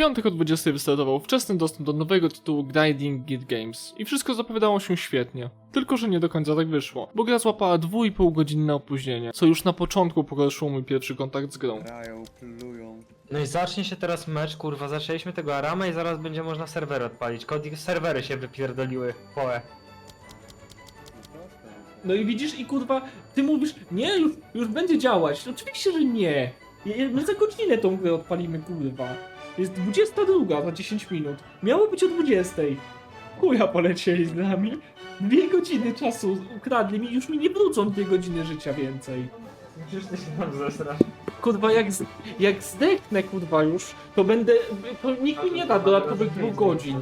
piątek o 20 wystartował wczesny dostęp do nowego tytułu Grinding Guild Games i wszystko zapowiadało się świetnie. Tylko, że nie do końca tak wyszło, bo gra złapała 2,5 godzinne opóźnienie, co już na początku pogorszyło mój pierwszy kontakt z grą. Grają, plują. No i zacznie się teraz mecz, kurwa, zaczęliśmy tego Arama i zaraz będzie można serwery odpalić. Kody serwery się wypierdoliły, poe. No. No i widzisz i kurwa, ty mówisz, nie, już, już będzie działać. Oczywiście, że nie. Je- My za godzinę tą grę odpalimy, kurwa. Jest 22 za 10 minut. Miało być o 20. Chuja polecieli z nami. Dwie godziny czasu ukradli mi, już mi nie wrócą dwie godziny życia więcej. Ty się tam zesrasz. Kurwa, jak, z, jak zdechnę, kurwa już, to będę, to nikt mi nie da dodatkowych dwóch godzin.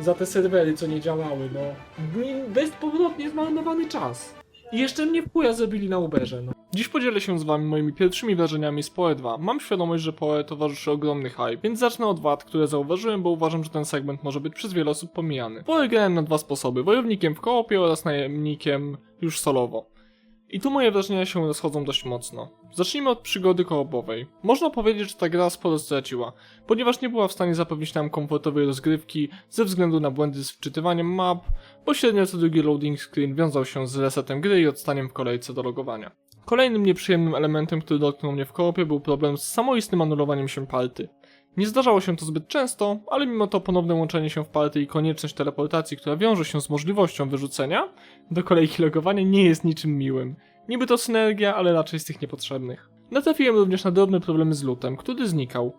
Za te serwery, co nie działały, no. Bezpowrotnie zmarnowany czas. I jeszcze mnie w chuja zrobili na Uberze, no. Dziś podzielę się z wami moimi pierwszymi wrażeniami z PoE 2. Mam świadomość, że PoE towarzyszy ogromny hype, więc zacznę od wad, które zauważyłem, bo uważam, że ten segment może być przez wiele osób pomijany. PoE grałem na dwa sposoby, wojownikiem w koopie oraz najemnikiem już solowo. I tu moje wrażenia się rozchodzą dość mocno. Zacznijmy od przygody koopowej. Można powiedzieć, że ta gra sporo straciła, ponieważ nie była w stanie zapewnić nam komfortowej rozgrywki ze względu na błędy z wczytywaniem map, bo średnio co drugi loading screen wiązał się z resetem gry i odstaniem w kolejce do logowania. Kolejnym nieprzyjemnym elementem, który dotknął mnie w koopie był problem z samoistnym anulowaniem się party. Nie zdarzało się to zbyt często, ale mimo to ponowne łączenie się w party i konieczność teleportacji, która wiąże się z możliwością wyrzucenia do kolejki logowania nie jest niczym miłym. Niby to synergia, ale raczej z tych niepotrzebnych. Natrafiłem również na drobne problemy z lootem, który znikał.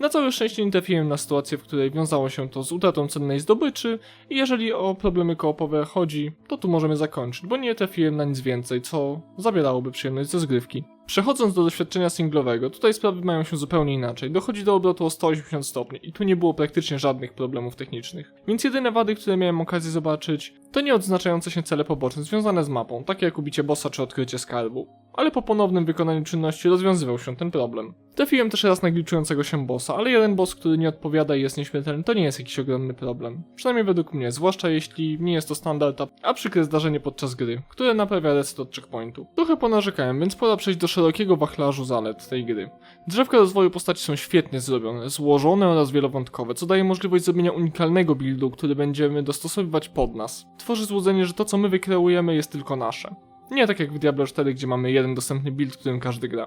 Na całe szczęście nie trafiłem na sytuację, w której wiązało się to z utratą cennej zdobyczy i jeżeli o problemy koopowe chodzi, to tu możemy zakończyć, bo nie trafiłem na nic więcej, co zabierałoby przyjemność ze zgrywki. Przechodząc do doświadczenia singlowego, tutaj sprawy mają się zupełnie inaczej. Dochodzi do obrotu o 180 stopni i tu nie było praktycznie żadnych problemów technicznych. Więc jedyne wady, które miałem okazję zobaczyć, to nieodznaczające się cele poboczne związane z mapą, takie jak ubicie bossa czy odkrycie skarbu. Ale po ponownym wykonaniu czynności rozwiązywał się ten problem. Trafiłem też raz na gliczującego się bossa, ale jeden boss, który nie odpowiada i jest nieśmiertelny, to nie jest jakiś ogromny problem. Przynajmniej według mnie, zwłaszcza jeśli nie jest to standard, a przykre zdarzenie podczas gry, które naprawia reset od checkpointu. Trochę ponarzekałem, więc pora przejść do szerokiego wachlarzu zalet tej gry. Drzewka rozwoju postaci są świetnie zrobione, złożone oraz wielowątkowe, co daje możliwość zrobienia unikalnego buildu, który będziemy dostosowywać pod nas. Tworzy złudzenie, że to co my wykreujemy jest tylko nasze. Nie tak jak w Diablo 4, gdzie mamy jeden dostępny build, którym każdy gra.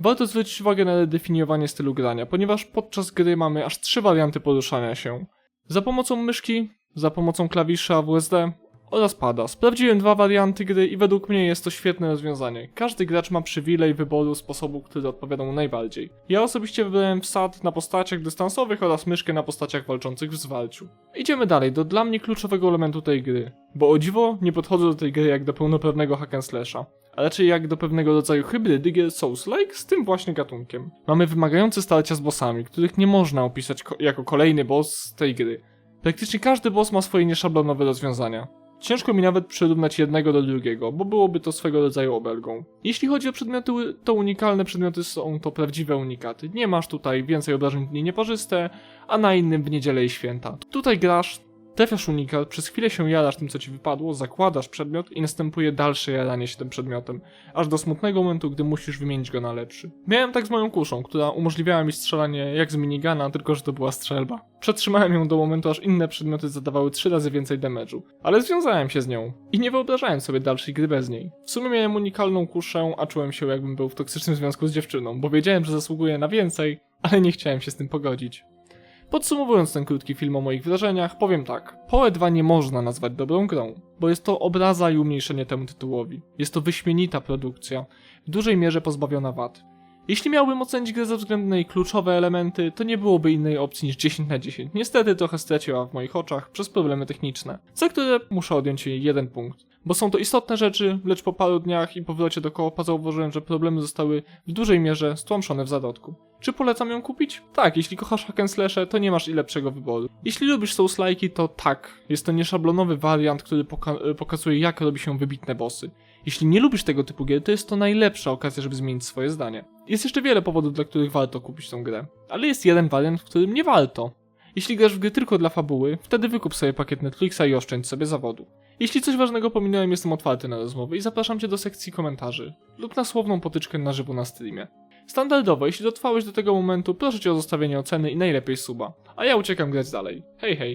Warto zwrócić uwagę na redefiniowanie stylu grania, ponieważ podczas gry mamy aż trzy warianty poruszania się. Za pomocą myszki, za pomocą klawisza WSD oraz pada. Sprawdziłem dwa warianty gry i według mnie jest to świetne rozwiązanie. Każdy gracz ma przywilej wyboru sposobu, który odpowiada mu najbardziej. Ja osobiście wybrałem wsad na postaciach dystansowych oraz myszkę na postaciach walczących w zwalciu. Idziemy dalej do dla mnie kluczowego elementu tej gry, bo o dziwo nie podchodzę do tej gry jak do pełnoprawnego hack and slasha a raczej jak do pewnego rodzaju hybrydy gier Souls-like z tym właśnie gatunkiem. Mamy wymagające starcia z bossami, których nie można opisać ko- jako kolejny boss tej gry. Praktycznie każdy boss ma swoje nieszablonowe rozwiązania. Ciężko mi nawet przyrównać jednego do drugiego, bo byłoby to swego rodzaju obelgą. Jeśli chodzi o przedmioty, to unikalne przedmioty są to prawdziwe unikaty. Nie masz tutaj więcej obrażeń dni nieparzyste, a na innym w niedzielę i święta. Tutaj grasz, trafiasz unikat, przez chwilę się jarasz tym co ci wypadło, zakładasz przedmiot i następuje dalsze jaranie się tym przedmiotem, aż do smutnego momentu, gdy musisz wymienić go na lepszy. Miałem tak z moją kuszą, która umożliwiała mi strzelanie jak z minigana, tylko że to była strzelba. Przetrzymałem ją do momentu, aż inne przedmioty zadawały 3 razy więcej damage'u, ale związałem się z nią i nie wyobrażałem sobie dalszej gry bez niej. W sumie miałem unikalną kuszę, a czułem się jakbym był w toksycznym związku z dziewczyną, bo wiedziałem, że zasługuję na więcej, ale nie chciałem się z tym pogodzić. Podsumowując ten krótki film o moich wrażeniach, powiem tak. PoE 2 nie można nazwać dobrą grą, bo jest to obraza i umniejszenie temu tytułowi. Jest to wyśmienita produkcja, w dużej mierze pozbawiona wad. Jeśli miałbym ocenić grę ze względu na jej kluczowe elementy, to nie byłoby innej opcji niż 10 na 10. Niestety trochę straciła w moich oczach przez problemy techniczne, za które muszę odjąć jej jeden punkt. Bo są to istotne rzeczy, lecz po paru dniach i powrocie do koopa zauważyłem, że problemy zostały w dużej mierze stłamszone w zarodku. Czy polecam ją kupić? Tak, jeśli kochasz hack to nie masz i lepszego wyboru. Jeśli lubisz souls to tak, jest to nieszablonowy wariant, który poka- pokazuje jak robi się wybitne bossy. Jeśli nie lubisz tego typu gier, to jest to najlepsza okazja, żeby zmienić swoje zdanie. Jest jeszcze wiele powodów, dla których warto kupić tę grę, ale jest jeden wariant, w którym nie warto. Jeśli grasz w gry tylko dla fabuły, wtedy wykup sobie pakiet Netflixa i oszczędź sobie zawodu. Jeśli coś ważnego pominąłem, jestem otwarty na rozmowy i zapraszam Cię do sekcji komentarzy lub na słowną potyczkę na żywo na streamie. Standardowo, jeśli dotrwałeś do tego momentu, proszę cię o zostawienie oceny i najlepiej suba. A ja uciekam grać dalej. Hej hej.